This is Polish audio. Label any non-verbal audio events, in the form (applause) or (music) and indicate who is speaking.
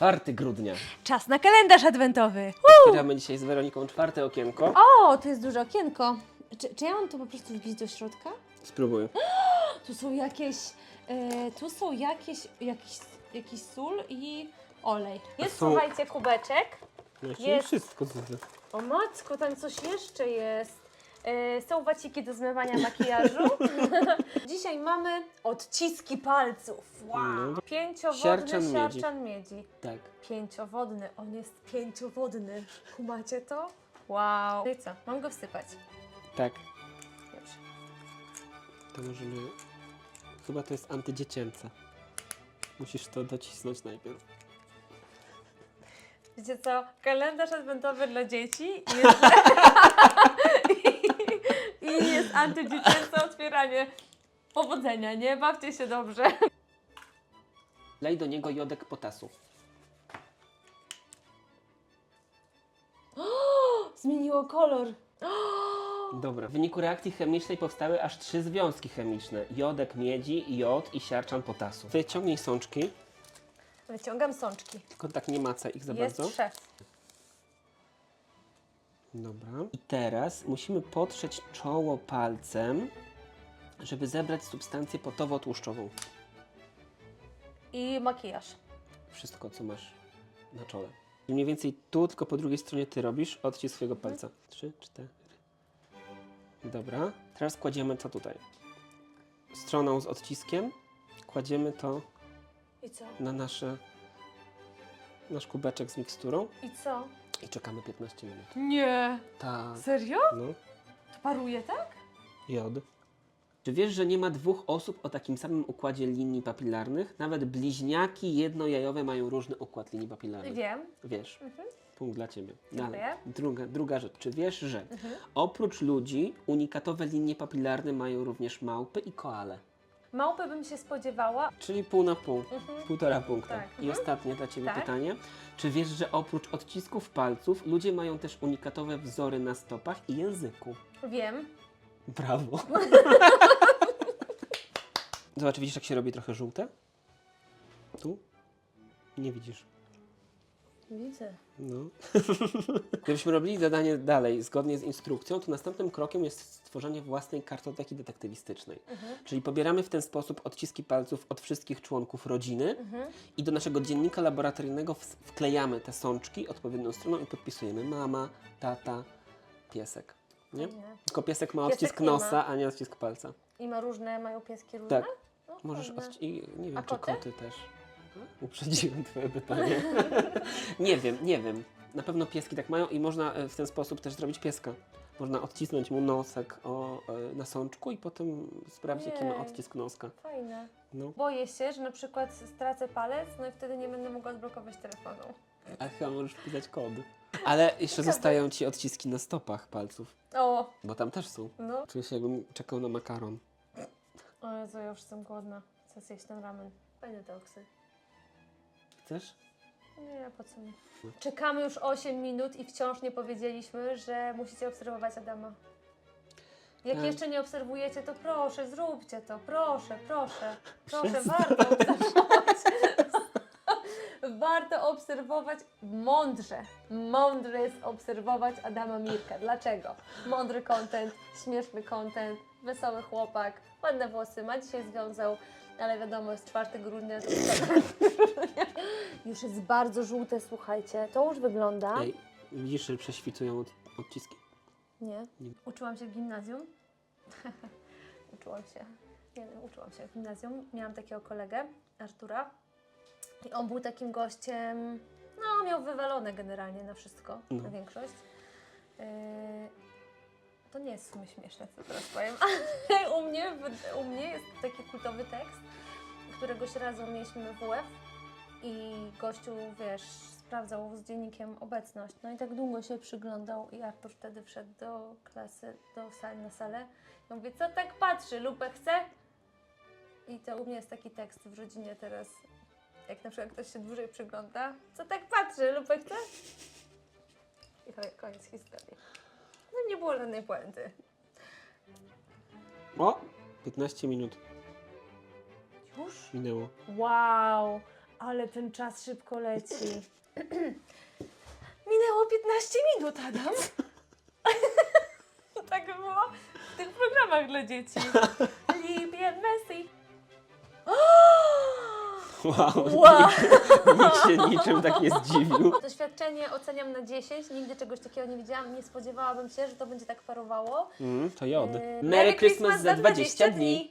Speaker 1: 4 grudnia.
Speaker 2: Czas na kalendarz adwentowy.
Speaker 1: Otwieramy dzisiaj z Weroniką czwarte okienko.
Speaker 2: O, tu jest duże okienko. Czy, czy ja mam to po prostu wbić do środka?
Speaker 1: Spróbuj. (gasps)
Speaker 2: Tu są jakieś, e, tu są jakieś, jakiś, jakiś sól i olej. Jest,
Speaker 1: są-
Speaker 2: słuchajcie, kubeczek.
Speaker 1: Jest.
Speaker 2: Jest.
Speaker 1: wszystko co.
Speaker 2: O matko, tam coś jeszcze jest. E, są waciki do zmywania makijażu. (laughs) Dzisiaj mamy odciski palców. Wow.
Speaker 1: No.
Speaker 2: Pięciowodny
Speaker 1: Siarczan miedzi.
Speaker 2: siarczan miedzi.
Speaker 1: Tak.
Speaker 2: Pięciowodny, on jest pięciowodny. Kumacie to? Wow. No i co, mam go wsypać.
Speaker 1: Tak.
Speaker 2: Dobrze.
Speaker 1: To możemy... Chyba to jest antydziecięce. Musisz to docisnąć najpierw.
Speaker 2: Wiecie co, kalendarz adwentowy dla dzieci jest (laughs) antydziecięce otwieranie. Powodzenia, nie? Bawcie się dobrze.
Speaker 1: Lej do niego jodek potasu. (gasps)
Speaker 2: Zmieniło kolor. (gasps)
Speaker 1: Dobra. W wyniku reakcji chemicznej powstały aż trzy związki chemiczne. Jodek miedzi, jod i siarczan potasu. Wyciągnij sączki,
Speaker 2: Wyciągam sączki.
Speaker 1: tylko tak nie macaj ich za
Speaker 2: Jest
Speaker 1: bardzo.
Speaker 2: szef.
Speaker 1: Dobra. I teraz musimy potrzeć czoło palcem, żeby zebrać substancję potowo-tłuszczową.
Speaker 2: I makijaż.
Speaker 1: Wszystko, co masz na czole. I mniej więcej tu, tylko po drugiej stronie ty robisz odcisk swojego palca. Trzy, cztery. Dobra. Teraz kładziemy to tutaj. Stroną z odciskiem kładziemy to
Speaker 2: I co?
Speaker 1: na nasze, nasz kubeczek z miksturą
Speaker 2: I co?
Speaker 1: I czekamy 15 minut.
Speaker 2: Nie.
Speaker 1: Tak.
Speaker 2: Serio?
Speaker 1: No.
Speaker 2: To paruje, tak?
Speaker 1: Jod. Czy wiesz, że nie ma dwóch osób o takim samym układzie linii papilarnych? Nawet bliźniaki jednojajowe mają różny układ linii papilarnych.
Speaker 2: Wiem.
Speaker 1: Wiesz.
Speaker 2: Mhm.
Speaker 1: Punkt dla Ciebie.
Speaker 2: Dziękuję.
Speaker 1: Dalej. Druga, druga rzecz. Czy wiesz, że
Speaker 2: Mhm.
Speaker 1: oprócz ludzi unikatowe linie papilarne mają również małpy i koale?
Speaker 2: Małpy bym się spodziewała.
Speaker 1: Czyli pół na pół.
Speaker 2: Mhm.
Speaker 1: Półtora punkta.
Speaker 2: Tak.
Speaker 1: I
Speaker 2: Mhm.
Speaker 1: ostatnie dla Ciebie
Speaker 2: Tak.
Speaker 1: pytanie. Czy wiesz, że oprócz odcisków palców ludzie mają też unikatowe wzory na stopach i języku?
Speaker 2: Wiem.
Speaker 1: Brawo. (laughs) Zobacz, widzisz jak się robi trochę żółte? Tu? Nie widzisz.
Speaker 2: Widzę.
Speaker 1: No. (laughs) Gdybyśmy robili zadanie dalej, zgodnie z instrukcją, to następnym krokiem jest stworzenie własnej kartoteki detektywistycznej.
Speaker 2: Mhm.
Speaker 1: Czyli pobieramy w ten sposób odciski palców od wszystkich członków rodziny
Speaker 2: Mhm.
Speaker 1: i do naszego dziennika laboratoryjnego wklejamy te sączki odpowiednią stroną i podpisujemy mama, tata, piesek. Nie?
Speaker 2: Fajne.
Speaker 1: Tylko piesek ma
Speaker 2: Piesek
Speaker 1: odcisk
Speaker 2: nie ma.
Speaker 1: nosa, a nie odcisk palca.
Speaker 2: I ma różne, mają pieski różne?
Speaker 1: Tak.
Speaker 2: No,
Speaker 1: Możesz odci- i nie wiem,
Speaker 2: A
Speaker 1: czy
Speaker 2: koty?
Speaker 1: koty też. Uprzedziłem Twoje pytanie. (laughs) nie wiem, nie wiem. Na pewno pieski tak mają i można e, w ten sposób też zrobić pieska. Można odcisnąć mu nosek o, e, na sączku i potem sprawdzić, jaki ma
Speaker 2: Ojej.
Speaker 1: odcisk noska.
Speaker 2: Fajne.
Speaker 1: No.
Speaker 2: Boję się, że na przykład stracę palec, no i wtedy nie będę mogła odblokować telefonu.
Speaker 1: A chyba możesz wpisać kod. Ale jeszcze zostają Ci odciski na stopach palców,
Speaker 2: O,
Speaker 1: bo tam też są.
Speaker 2: no.
Speaker 1: Czuję się jakbym czekał na makaron.
Speaker 2: O Jezu, ja już jestem głodna. Chcę zjeść ten ramen. Fajne te oksy.
Speaker 1: Chcesz?
Speaker 2: Nie, po co mi? Czekamy już 8 minut i wciąż nie powiedzieliśmy, że musicie obserwować Adama. Jak
Speaker 1: Tak.
Speaker 2: jeszcze nie obserwujecie, to proszę, zróbcie to. Proszę, proszę. (laughs) Proszę, warto obserwować. Obserwować mądrze. Mądrze jest obserwować Adama Mirka. Dlaczego? Mądry content, śmieszny content, wesoły chłopak, ładne włosy, ma dzisiaj związał, ale wiadomo, jest 4 grudnia. to jest (laughs) już jest bardzo żółte, słuchajcie. To już wygląda.
Speaker 1: Ej, widzisz, że prześwitują od, odciski?
Speaker 2: Nie.
Speaker 1: Nie.
Speaker 2: Uczyłam się w gimnazjum. (laughs) uczyłam się. Nie wiem, uczyłam się w gimnazjum. Miałam takiego kolegę, Artura. I on był takim gościem, no miał wywalone generalnie na wszystko,
Speaker 1: No.
Speaker 2: na większość. Yy, to nie jest w sumie śmieszne, co teraz powiem, (laughs) ale u mnie, w- u mnie jest taki kultowy tekst, któregoś razu mieliśmy WF i gościu, wiesz, sprawdzał z dziennikiem obecność. No i tak długo się przyglądał i Artur wtedy wszedł do klasy, do sali, na salę. I mówi, co tak patrzy, lupę chce? I to u mnie jest taki tekst w rodzinie teraz, jak na przykład ktoś się dłużej przygląda, co tak patrzy, lupę chce? I ko- koniec historii. No nie było żadnej puenty.
Speaker 1: O! 15 minut
Speaker 2: Już?
Speaker 1: minęło.
Speaker 2: Wow! Ale ten czas szybko leci. Minęło 15 minut, Adam. (laughs) tak było w tych programach dla dzieci. Libien Messi.
Speaker 1: Wow, (laughs)
Speaker 2: Wow.
Speaker 1: nikt się niczym tak nie zdziwił.
Speaker 2: Doświadczenie oceniam na 10. Nigdy czegoś takiego nie widziałam. Nie spodziewałabym się, że to będzie tak parowało.
Speaker 1: Mm, to jod.
Speaker 2: Yy,
Speaker 1: Merry Christmas za 20 dni.